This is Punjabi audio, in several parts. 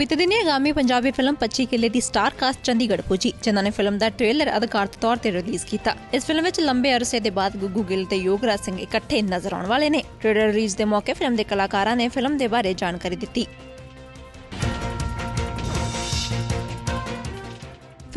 ਬੀਤੇ ਦਿਨੀ ਆਗਾਮੀ ਪੰਜਾਬੀ ਫਿਲਮ 25 ਕਿੱਲੇ ਦੀ ਸਟਾਰ ਕਾਸਟ ਚੰਡੀਗੜ੍ਹ ਪੁੱਜੀ, ਜਿਨ੍ਹਾਂ ਨੇ ਫਿਲਮ ਦਾ ਟ੍ਰੇਲਰ ਅਧਿਕਾਰਤ ਤੌਰ ਤੇ ਰਿਲੀਜ਼ ਕੀਤਾ। ਇਸ ਫਿਲਮ ਵਿੱਚ ਲੰਬੇ ਅਰਸੇ ਦੇ ਬਾਅਦ ਗੁੱਗੂ ਗਿੱਲ ਤੇ ਯੋਗਰਾਜ ਸਿੰਘ ਇਕੱਠੇ ਨਜ਼ਰ ਆਉਣ ਵਾਲੇ ਨੇ। ਟ੍ਰੇਲਰ ਰਿਲੀਜ਼ ਦੇ ਮੌਕੇ ਫਿਲਮ ਦੇ ਕਲਾਕਾਰਾਂ ਨੇ ਫਿਲਮ ਦੇ ਬਾਰੇ ਜਾਣਕਾਰੀ ਦਿੱਤੀ।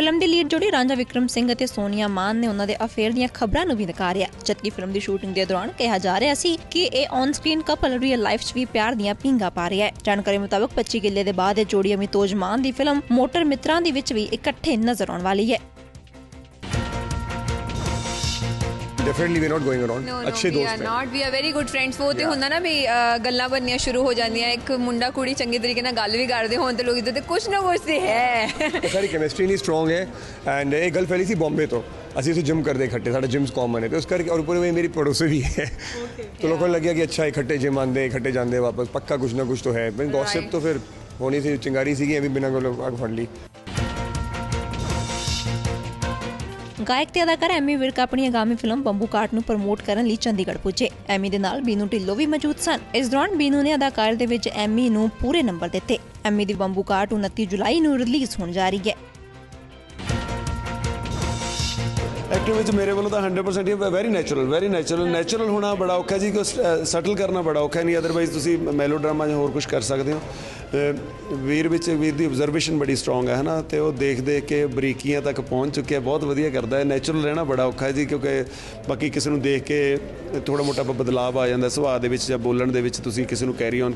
ਫਿਲਮ ਦੀ ਲੀਡ ਜੋੜੀ ਰਾਂਝਾ ਵਿਕਰਮ ਸਿੰਘ ਅਤੇ ਸੋਨੀਆ ਮਾਨ ਨੇ ਉਹਨਾਂ ਦੇ ਅਫੇਅਰ ਦੀਆਂ ਖਬਰਾਂ ਨੂੰ ਵੀ ਨਕਾਰਿਆ। ਜਦਕਿ ਫਿਲਮ ਦੀ ਸ਼ੂਟਿੰਗ ਦੇ ਦੌਰਾਨ ਕਿਹਾ ਜਾ ਰਿਹਾ ਸੀ ਕਿ ਇਹ on screen couple real life 'ਚ ਵੀ ਪਿਆਰ ਦੀਆਂ ਪਿੰਗਾ ਪਾ ਰਿਹਾ ਹੈ। ਜਾਣਕਾਰੀ ਮੁਤਾਬਕ 25 ਕਿੱਲੇ ਦੇ ਬਾਅਦ ਇਹ ਜੋੜੀ ਅਮਿਤੋਜ ਮਾਨ ਦੀ ਫਿਲਮ ਮੋਟਰ ਮਿੱਤਰਾਂ ਦੇ ਵਿੱਚ ਵੀ ਇਕੱਠੇ ਨਜ਼ਰ ਆਉਣ ਵਾਲੀ ਹੈ। Definitely we not going around no ਅੱਛੇ ਵੀ ਆਰ ਦੋਸਤ ਹੈ not we are very good friends ਉਹ ਤੇ ਹੁੰਦਾ ਨਾ ਵੀ ਅ, ਗੱਲਾਂ ਬਣਨੀਆਂ ਸ਼ੁਰੂ ਹੋ ਜਾਂਦੀਆਂ ਇੱਕ ਮੁੰਡਾ ਕੁੜੀ ਚੰਗੇ ਤਰੀਕੇ ਨਾਲ ਗੱਲ ਵੀ ਕਰਦੇ ਹੋਣ ਤੇ ਲੋਕ ਇਦਾਂ ਤੇ ਕੁਛ ਨਾ ਕੁਛ ਤੇ ਹੈ ਤੇ ਸਾਡੀ ਕੈਮਿਸਟਰੀ ਨਹੀਂ ਸਟਰੋਂਗ ਹੈ ਐਂਡ ਇਹ ਗੱਲ ਫੈਲੀ ਸੀ ਬੰਬੇ ਤੋਂ ਅਸੀਂ ਉਸੇ ਜਿਮ ਕਰਦੇ ਇਕੱਠੇ ਸਾਡਾ ਜਿਮਸ ਕਾਮਨ ਹੈ ਤੇ ਉਸ ਕਰਕੇ ਔਰ ਪੂਰੇ ਮੇਰੀ ਪੜੋਸੀ ਵੀ ਹੈ तो लोगों को लगे कि अच्छा इकट्ठे जिम आंदे इकट्ठे जाते वापस पक्का कुछ ना कुछ तो है मैं गॉसिप Right. तो फिर होनी थी चिंगारी सी अभी बिना को आग फड़ ली ਗਾਇਕ ਤੇ ਅਦਾਕਾਰ ਐਮੀ ਵਿਰਕ ਆਪਣੀ ਆਗਾਮੀ ਫਿਲਮ ਬੰਬੂ ਕਾਟ ਨੂੰ ਪ੍ਰਮੋਟ ਕਰਨ ਲਈ ਚੰਡੀਗੜ੍ਹ ਪੁੱਜੇ। ਐਮੀ ਦੇ ਨਾਲ ਬੀਨੂ ਢਿੱਲੋਂ ਵੀ ਮੌਜੂਦ ਸਨ। ਇਸ ਦੌਰਾਨ ਬੀਨੂ ਨੇ ਅਦਾਕਾਰੀ ਦੇ ਵਿੱਚ ਐਮੀ ਨੂੰ ਪੂਰੇ ਨੰਬਰ ਦਿੱਤੇ। ਐਮੀ ਦੀ ਬੰਬੂ ਕਾਟ 29 ਜੁਲਾਈ ਨੂੰ ਰਿਲੀਜ਼ ਹੋਣ ਜਾ ਰਹੀ ਹੈ। ਐਕਟਿੰਗ ਵਿੱਚ ਮੇਰੇ ਵੱਲੋਂ ਤਾਂ 100% ਹੀ very natural very natural natural ਹੋਣਾ ਬੜਾ ਔਖਾ ਜੀ ਕਿ ਸਟਲ ਕਰਨਾ ਬੜਾ ਔਖਾ ਨਹੀਂ ਅਦਰਵਾਈਜ਼ ਤੁਸੀਂ ਮੈਲੋ ਡਰਾਮਾ ਜਾਂ ਹੋਰ ਕੁਝ ਕਰ ਸਕਦੇ ਹੋ। ਅਹ ਵੀਰ ਵਿੱਚ ਵੀਰ ਦੀ ਆਬਜ਼ਰਵੇਸ਼ਨ ਬੜੀ ਸਟਰੋਂਗ ਹੈ, ਹਨਾ? ਤੇ ਉਹ ਦੇਖ ਦੇਖ ਕੇ ਬਰੀਕੀਆਂ ਤੱਕ ਪਹੁੰਚ ਚੁੱਕਿਆ, ਬਹੁਤ ਵਧੀਆ ਕਰਦਾ ਹੈ। ਨੈਚੁਰਲ ਰਹਿਣਾ ਬੜਾ ਔਖਾ ਹੈ ਜੀ, ਕਿਉਂਕਿ ਬਾਕੀ ਕਿਸੇ ਨੂੰ ਦੇਖ ਕੇ ਥੋੜਾ ਮੋਟਾ ਬ- ਬਦਲਾਅ ਆ ਜਾਂਦਾ, ਸੁਭਾਅ ਦੇ ਵਿੱਚ ਜਾਂ ਬੋਲਣ ਦੇ ਵਿੱਚ ਤੁਸੀਂ ਕਿਸੇ ਨੂੰ ਕੈਰੀ ਔਨ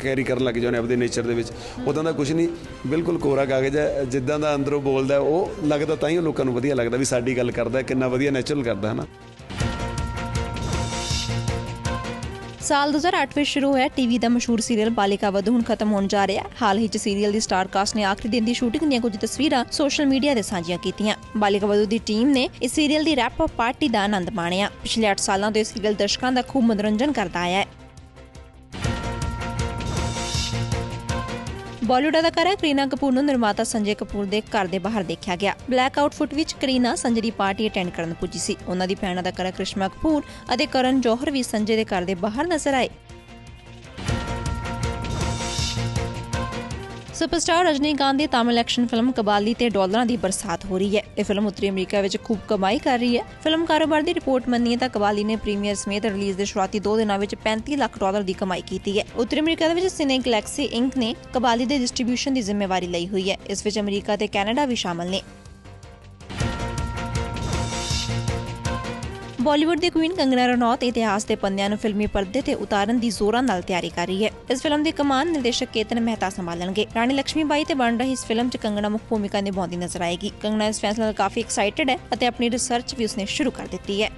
ਕੈਰੀ ਕਰਨ ਲੱਗ ਜਾਂਦੇ ਆਪਦੇ ਨੇਚਰ ਦੇ ਵਿੱਚ। ਉਦਾਂ ਦਾ ਕੁਝ ਨਹੀਂ, ਬਿਲਕੁਲ ਕੋਰਾ ਕਾਗਜ਼ ਹੈ, ਜਿੱਦਾਂ ਦਾ ਅੰਦਰੋਂ ਬੋਲਦਾ ਉਹ ਲੱਗਦਾ ਤਾਂ ਹੀ ਉਹ ਲੋਕਾਂ ਨੂੰ ਵਧੀਆ ਲੱਗਦਾ ਵੀ ਸਾਡੀ ਗੱਲ ਕਰਦਾ ਕਿੰਨਾ ਵਧੀਆ ਨੈਚੁਰਲ ਕਰਦਾ ਹੈ ਸਾਲ 2008 ਵਿੱਚ ਸ਼ੁਰੂ ਹੋਇਆ ਟੀਵੀ ਦਾ ਮਸ਼ਹੂਰ ਸੀਰੀਅਲ ਬਾਲਿਕਾ ਵਧੂ ਹੁਣ ਖਤਮ ਹੋਣ ਜਾ ਰਿਹਾ ਹੈ। ਹਾਲ ਹੀ ਚ ਸੀਰੀਅਲ ਦੀ ਸਟਾਰ ਕਾਸਟ ਨੇ ਆਖਰੀ ਦਿਨ ਦੀ ਸ਼ੂਟਿੰਗ ਦੀਆਂ ਕੁਝ ਤਸਵੀਰਾਂ ਸੋਸ਼ਲ ਮੀਡੀਆ ਤੇ ਸਾਂਝੀਆਂ ਕੀਤੀਆਂ। ਬਾਲਿਕਾ ਵਧੂ ਦੀ ਟੀਮ ਨੇ ਇਸ ਸੀਰੀਅਲ ਦੀ ਰੈਪ ਅਪ ਪਾਰਟੀ ਦਾ ਆਨੰਦ ਮਾਣਿਆ। ਪਿਛਲੇ 8 ਸਾਲਾਂ ਤੋਂ ਇਹ ਸੀਰੀਅਲ ਦਰਸ਼ਕਾਂ ਦਾ ਖੂਬ ਮਨੋਰੰਜਨ ਕਰਦਾ ਆਇਆ ਹੈ। ਬਾਲੀਵੁੱਡ ਅਦਾਕਾਰਾ ਕਰੀਨਾ ਕਪੂਰ ਨੂੰ ਨਿਰਮਾਤਾ ਸੰਜੇ ਕਪੂਰ ਦੇ ਘਰ ਦੇ ਬਾਹਰ ਦੇਖਿਆ ਗਿਆ। ਬਲੈਕ ਆਊਟਫਿਟ ਵਿੱਚ ਕਰੀਨਾ ਸੰਜੇ ਦੀ ਪਾਰਟੀ ਅਟੈਂਡ ਕਰਨ ਪੁੱਜੀ ਸੀ। ਉਹਨਾਂ ਦੀ ਭੈਣ ਅਦਾਕਾਰਾ ਕ੍ਰਿਸ਼ਮਾ ਕਪੂਰ ਅਤੇ ਕਰਨ ਜੋਹਰ ਵੀ ਸੰਜੇ ਦੇ ਘਰ ਦੇ ਬਾਹਰ ਨਜ਼ਰ ਆਏ। ਸੁਪਰਸਟਾਰ ਰਜਨੀਕਾਂਤ ਦੀ ਤਾਮਿਲ ਐਕਸ਼ਨ ਫਿਲਮ ਕਬਾਲੀ ਤੇ ਡਾਲਰਾਂ ਦੀ ਬਰਸਾਤ ਹੋ ਰਹੀ ਹੈ। ਇਹ ਫਿਲਮ ਉੱਤਰੀ ਅਮਰੀਕਾ ਵਿੱਚ ਖੂਬ ਕਮਾਈ ਕਰ ਰਹੀ ਹੈ। ਫਿਲਮ ਕਾਰੋਬਾਰ ਦੀ ਰਿਪੋਰਟ ਮੰਨੀਏ ਤਾਂ ਕਬਾਲੀ ਨੇ ਪ੍ਰੀਮੀਅਰ ਸਮੇਤ ਰਿਲੀਜ਼ ਦੇ ਸ਼ੁਰੂਆਤੀ 2 ਦਿਨਾਂ ਵਿੱਚ 35 ਲੱਖ ਡਾਲਰ ਦੀ ਕਮਾਈ ਕੀਤੀ ਹੈ। ਉੱਤਰੀ ਅਮਰੀਕਾ ਦੇ ਵਿੱਚ ਸਿਨੇ ਗਲੈਕਸੀ ਇੰਕ ਨੇ ਕਬਾਲੀ ਦੇ ਡਿਸਟ੍ਰੀਬਿਊਸ਼ਨ ਦੀ ਜ਼ਿੰਮੇਵਾਰੀ ਲਈ ਹੋਈ ਹੈ। ਇਸ ਵਿੱਚ ਅਮਰੀਕਾ ਤੇ ਕੈਨੇਡਾ ਵੀ ਸ਼ਾਮਲ ਨੇ। ਬਾਲੀਵੁੱਡ ਦੀ ਕੁਈਨ ਕੰਗਨਾ ਰਣੌਤ ਇਤਿਹਾਸ ਦੇ ਪੰਨਿਆਂ ਨੂੰ ਫਿਲਮੀ ਪਰਦੇ ਤੇ ਉਤਾਰਨ ਦੀ ਜ਼ੋਰਾਂ ਨਾਲ ਤਿਆਰੀ ਕਰ ਰਹੀ ਹੈ। ਇਸ ਫਿਲਮ ਦੀ ਕਮਾਨ ਨਿਰਦੇਸ਼ਕ ਕੇਤਨ ਮਹਿਤਾ ਸੰਭਾਲਣਗੇ। ਰਾਣੀ ਲక్ష్ਮੀਬਾਈ ਤੇ ਬਣ ਰਹੀ ਇਸ ਫਿਲਮ 'ਚ ਕੰਗਨਾ ਮੁੱਖ ਭੂਮਿਕਾ ਨਿਭਾਉਂਦੀ ਨਜ਼ਰ ਆਏਗੀ। ਕੰਗਨਾ ਇਸ ਫੈਸਲੇ ਨਾਲ ਕਾਫੀ ਐਕਸਾਈਟਿਡ ਹੈ ਅਤੇ ਆਪਣੀ ਰਿਸਰਚ ਵੀ ਉਸਨੇ ਸ਼ੁਰੂ ਕਰ ਦਿੱਤੀ ਹੈ।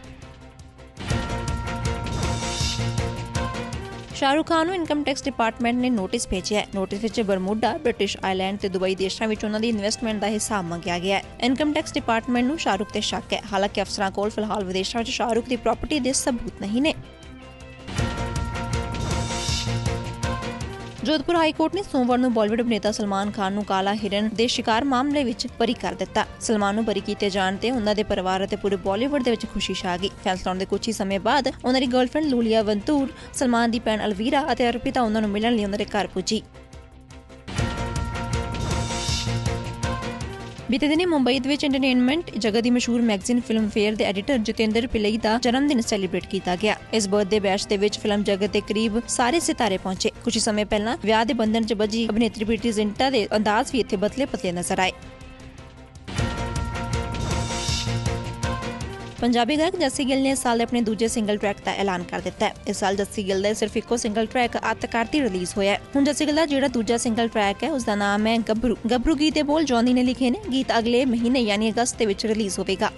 ਸ਼ਾਹਰੁਖ ਖਾਨ ਨੂੰ ਇਨਕਮ ਟੈਕਸ ਡਿਪਾਰਟਮੈਂਟ ਨੇ ਨੋਟਿਸ ਭੇਜਿਆ ਹੈ। ਨੋਟਿਸ ਵਿੱਚ ਬਰਮੂਡਾ, ਬ੍ਰਿਟਿਸ਼ ਆਈਲੈਂਡ ਤੇ ਦੁਬਈ ਦੇਸ਼ਾਂ ਵਿੱਚ ਉਹਨਾਂ ਦੀ ਇਨਵੈਸਟਮੈਂਟ ਦਾ ਹਿਸਾਬ ਮੰਗਿਆ ਗਿਆ ਹੈ। ਇਨਕਮ ਟੈਕਸ ਡਿਪਾਰਟਮੈਂਟ ਨੂੰ ਸ਼ਾਹਰੁਖ ਤੇ ਸ਼ੱਕ ਹੈ। ਹਾਲਾਂਕਿ ਅਫਸਰਾਂ ਕੋਲ ਫਿਲਹਾਲ ਵਿਦੇਸ਼ਾਂ ਵਿੱਚ ਸ਼ਾਹਰੁਖ ਦੀ ਪ੍ਰਾਪਰਟੀ ਦੇ ਸਬੂਤ ਨਹੀਂ ਨੇ। ਜੋਧਪੁਰ ਹਾਈ ਕੋਰਟ ਨੇ ਸੋਮਵਾਰ ਨੂੰ ਬਾਲੀਵੁੱਡ ਅਭਿਨੇਤਾ ਸਲਮਾਨ ਖਾਨ ਨੂੰ ਕਾਲਾ ਹਿਰਨ ਦੇ ਸ਼ਿਕਾਰ ਮਾਮਲੇ ਵਿੱਚ ਬਰੀ ਕਰ ਦਿੱਤਾ ਸਲਮਾਨ ਨੂੰ ਬਰੀ ਕੀਤੇ ਜਾਣ ਤੇ ਉਹਨਾਂ ਦੇ ਪਰਿਵਾਰ ਅਤੇ ਪੂਰੇ ਬਾਲੀਵੁੱਡ ਦੇ ਵਿੱਚ ਖੁਸ਼ੀ ਛਾ ਗਈ ਫੈਸਲਾ ਆਉਣ ਦੇ ਕੁਝ ਹੀ ਸਮੇਂ ਬਾਅਦ ਉਹਨਾਂ ਦੀ ਗਰਲਫ੍ਰੈਂਡ ਲੂਲੀਆ ਵੰਤੂਰ ਸਲਮਾਨ ਦੀ ਭੈਣ ਅਲਵੀਰਾ ਅਤੇ ਅਰਪਿਤਾ ਉਹਨਾਂ ਨੂੰ ਮਿਲਣ ਲਈ ਉਹਨਾਂ ਦੇ ਘਰ ਪੁੱਜੀ ਬੀਤੇ ਦਿਨੀ ਮੁੰਬਈ ਦੇ ਵਿੱਚ ਐਂਟਰਟੇਨਮੈਂਟ ਜਗਤ ਦੀ ਮਸ਼ਹੂਰ ਮੈਗਜ਼ੀਨ ਫਿਲਮ ਫੇਅਰ ਦੇ ਐਡੀਟਰ ਜਤਿੰਦਰ ਪਿਲਈ ਦਾ ਜਨਮ ਦਿਨ ਸੈਲੀਬ੍ਰੇਟ ਕੀਤਾ ਗਿਆ। ਇਸ ਬਰਥਡੇ ਬੈਸ਼ ਦੇ ਵਿੱਚ ਫਿਲਮ ਜਗਤ ਦੇ ਕਰੀਬ ਸਾਰੇ ਸਿਤਾਰੇ ਪਹੁੰਚੇ। ਕੁਝ ਸਮੇਂ ਪਹਿਲਾਂ ਵਿਆਹ ਦੇ ਬੰਧਨ 'ਚ ਬੱਜੀ ਅਭਿਨੇਤਰੀ ਪ੍ਰੀਤੀ ਜ਼ਿੰਟਾ ਦੇ ਅੰਦਾਜ਼ ਵੀ ਇੱਥੇ ਬਦਲੇ ਪਤਲੇ ਨਜ਼ਰ ਆਏ। ਪੰਜਾਬੀ ਗਾਇਕ ਜੱਸੀ ਗਿੱਲ ਨੇ ਇਸ ਸਾਲ ਦੇ ਆਪਣੇ ਦੂਜੇ ਸਿੰਗਲ ਟਰੈਕ ਦਾ ਐਲਾਨ ਕਰ ਦਿੱਤਾ ਹੈ। ਇਸ ਸਾਲ ਜੱਸੀ ਗਿੱਲ ਦਾ ਸਿਰਫ ਇੱਕੋ ਸਿੰਗਲ ਟਰੈਕ ਆਤਕਾਰਤੀ ਰਿਲੀਜ਼ ਹੋਇਆ ਹੈ। ਹੁਣ ਜੱਸੀ ਗਿੱਲ ਦਾ ਜਿਹੜਾ ਦੂਜਾ ਸਿੰਗਲ ਟਰੈਕ ਹੈ, ਉਸ ਦਾ ਨਾਮ ਹੈ ਗੱਭਰੂ ਗੱਭਰੂ ਗੀਤ ਦੇ ਬੋਲ ਜੌਨੀ ਨੇ ਲਿਖੇ ਨੇ। ਗੀਤ ਅਗਲੇ ਮਹੀਨੇ, ਯਾਨੀ ਅਗਸਤ ਦੇ ਵਿੱਚ ਰਿਲੀਜ਼ ਹੋਵੇਗਾ।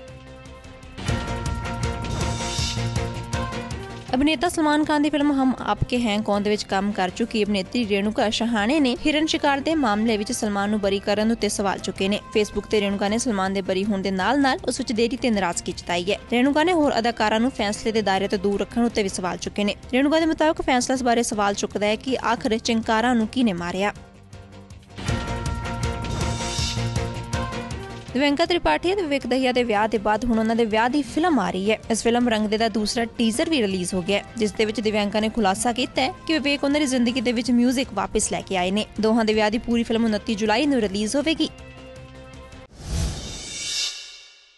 ਅਭਿਨੇਤਾ ਸਲਮਾਨ ਖਾਨ ਦੀ ਫਿਲਮ ਹਮ ਆਪਕੇ ਹੈਂ, ਕੌਣ ਦੇ ਵਿੱਚ ਕੰਮ ਕਰ ਚੁੱਕੀ ਅਭਿਨੇਤਰੀ ਰੇਣੂਕਾ ਸ਼ਹਾਣੇ ਨੇ ਹਿਰਨ ਸ਼ਿਕਾਰ ਦੇ ਮਾਮਲੇ ਵਿੱਚ ਸਲਮਾਨ ਨੂੰ ਬਰੀ ਕਰਨ ਉੱਤੇ ਸਵਾਲ ਚੁੱਕੇ ਨੇ। ਫੇਸਬੁੱਕ ਤੇ ਰੇਣੂਕਾ ਨੇ ਸਲਮਾਨ ਦੇ ਬਰੀ ਹੋਣ ਦੇ ਨਾਲ-ਨਾਲ ਉਸ ਵਿੱਚ ਦੇਰੀ ਤੇ ਨਾਰਾਜ਼ਗੀ ਜਤਾਈ ਹੈ। ਰੇਣੂਕਾ ਨੇ ਹੋਰ ਅਦਾਕਾਰਾਂ ਨੂੰ ਫੈਸਲੇ ਦੇ ਦਾਇਰੇ ਤੋਂ ਦੂਰ ਰੱਖਣ ਉੱਤੇ ਵੀ ਸਵਾਲ ਚੁੱਕੇ ਨੇ। ਰੇਣੂਕਾ ਦੇ ਮੁਤਾਬਕ ਫੈਸਲਾ ਇਸ ਬਾਰੇ ਸਵਾਲ ਚੁੱਕਦਾ ਹੈ ਕਿ ਆਖਰ ਚਿੰਕਾਰਾਂ ਨੂੰ ਕਿਹਨੇ ਮਾਰਿਆ? ਦਿਵਿੰਕਾ ਤ੍ਰਿਪਾਠੀ ਅਤੇ ਵਿਵੇਕ ਦਹੀਆ ਦੇ ਵਿਆਹ ਦੇ ਬਾਅਦ ਹੁਣ ਉਹਨਾਂ ਦੇ ਵਿਆਹ ਦੀ ਫਿਲਮ ਆ ਰਹੀ ਹੈ। ਇਸ ਫਿਲਮ ਰੰਗ ਦੇ ਦਾ ਦੂਸਰਾ ਟੀਜ਼ਰ ਵੀ ਰਿਲੀਜ਼ ਹੋ ਗਿਆ ਹੈ, ਜਿਸ ਦੇ ਵਿੱਚ ਦਿਵਿੰਕਾ ਨੇ ਖੁਲਾਸਾ ਕੀਤਾ ਹੈ ਕਿ ਵਿਵੇਕ ਉਹਨਾਂ ਦੀ ਜ਼ਿੰਦਗੀ ਦੇ ਵਿੱਚ 뮤직 ਵਾਪਸ ਲੈ ਕੇ ਆਏ ਨੇ। ਦੋਹਾਂ ਦੇ ਵਿਆਹ ਦੀ ਪੂਰੀ ਫਿਲਮ 29 ਜੁਲਾਈ ਨੂੰ ਰਿਲੀਜ਼ ਹੋਵੇਗੀ।